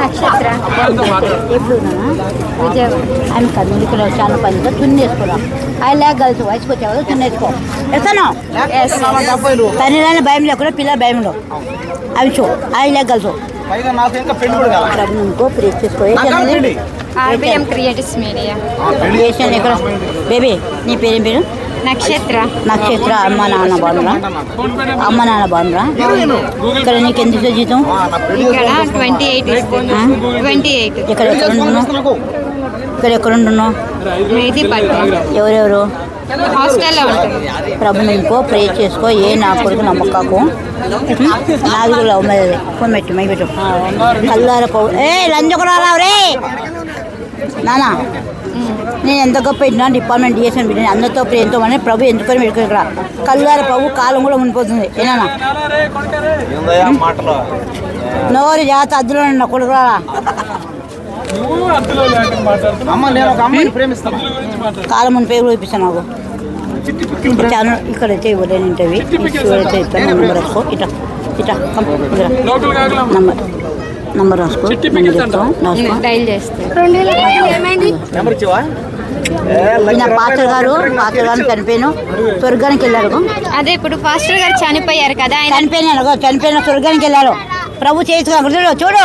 నక్షత్ర. ఎప్పుడు విజయవాడ ఆమె కన్నుడికి చాలా పనితో తున్నేసుకున్నాం ఐ లాక్ గర్ల్స్ వయసుకు వచ్చావు తున్నేసుకో. ఎస్తాను తల్లిదండ్రుల భయం లేకుండా పిల్లల భయంలో. అవి చూ ఇంకా ప్రేస్ స్టేషన్ ఎక్కడ బేబీ నీ పేరేం పేరు? నక్షత్ర. నక్షత్ర అమ్మ నాన్న బాగుండ్రా అమ్మ నాన్న బాగుండ్రా ఇక్కడ నీకు ఎంత జీతం? ఇక్కడ ట్వంటీ ఎయిట్ ట్వంటీ ఎయిట్. ఇక్కడ ఎక్కడ ఉంటున్నావు నాకు ఇక్కడ ఎక్కడ ఉంటున్నావు ఎవరెవరు? హాస్టల్లో ఉంటుంది ప్రభు ఇంకో ప్రే చేసుకో. ఏ నా కొడుకు నమ్మకాకు నాది కూడా లవ్ మ్యారేజ్. ఫోన్ పెట్టి మై పెట్టు. కల్లార పౌ ఏ లంచకురాలా రే నానా? నేను ఎంత గొప్ప పెట్టినా డిపార్ట్మెంట్ డిఎస్ఎన్ పెట్టిన అందరితో ప్రేమతో అని ప్రభు ఎందుకొని పెట్టుకుని ఇక్కడ? కల్లార పవ్వు కాలం కూడా మునిపోతుంది ఏనా నోరు జాత అద్దులో నా ప్రేమిస్తాను. కాలం ముని పేరు చూపిస్తాను నాకు. ఇక్కడ అయితే ఇవ్వలేని ఇంటర్వ్యూ. అయితే ఇస్తాను నంబర్. నంబర్ రాసుకో డైల్ చేస్తే. నెంబర్ ఇచ్చివా? ఈయన పాత్ర గారు పాత్ర గారు చనిపోయాను. స్వర్గానికి వెళ్ళాడు అదే ఇప్పుడు పాస్టర్ గారు చనిపోయారు కదా ఆయన చనిపోయినాడు చనిపోయిన స్వర్గానికి వెళ్ళాడు ప్రభు చేసి చూడు. చూడు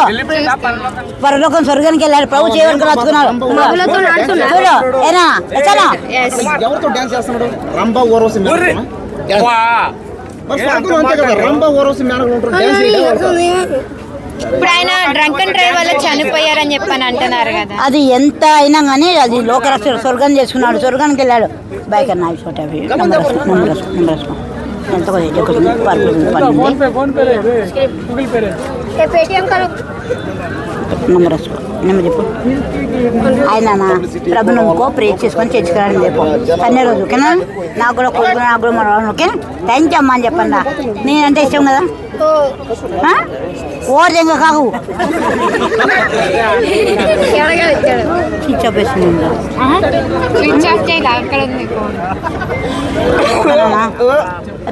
పరలోకం? స్వర్గానికి వెళ్ళాడు ప్రభు చేయవరకు రాసుకున్నాడు చూడు. ఏనా? ఉంటారు ఇప్పుడు ఆయన డ్రంక్ అండ్ డ్రైవ్ వల్ల చనిపోయారని చెప్పని అంటున్నారు కదా. అది ఎంత అయినా కానీ అది లోకరక్ష స్వర్గం చేసుకున్నాడు స్వర్గానికి వెళ్ళాడు. బైక్ అన్న. ఎంత కూడా నెంబర్ నెంబర్ చెప్పు ఆయన ప్రభు నమ్ముకో ప్రే చేసుకొని తెచ్చుకురాని చెప్పు. సన్నే రోజు ఓకేనా? నాకు కూడా కొడుకు నాకు కూడా మన ఓకేనా థ్యాంక్ యూ అమ్మా అని చెప్పండి నేనంటే ఇష్టం కదా? ఓర్ దెంగ కాకు. స్విచ్ ఆఫ్ చేయాలి అక్కడ ఉంది ఫోన్ ఓకేనా?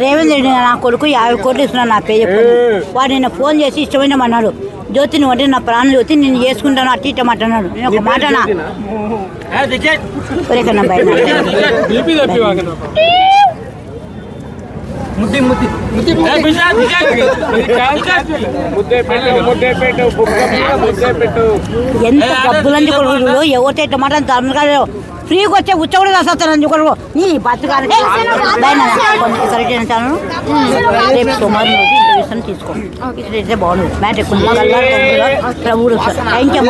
రేవంత్ రెడ్డి నా కొడుకు యాభై కోట్లు ఇస్తున్నాను నా పేరు వాడు నిన్న ఫోన్ చేసి ఇష్టమైన అన్నాడు. జ్యోతి నువ్వు అంటే నా ప్రాణం జ్యోతి నేను చేసుకుంటాను అట్టి ఇట్టం అంటున్నాడు నేను ఒక మాటనా ఒరేకన్నా బయట ముద్ది ముద్ది. ముద్ది ఎంత డబ్బులని కొడుకులు? ఎవరితో ఇట్ట మాట తమిళ ఫ్రీగా వచ్చే ఉచ్చ కూడా రాస్తాను కొడుకు నీ బతుకాలి కరెక్ట్ అంటాను రేపు సోమవారం రోజు ఇంటర్వ్యూస్ తీసుకో ఇట్లయితే బాగుంది మ్యాట్ ఎక్కువ థ్యాంక్ యూ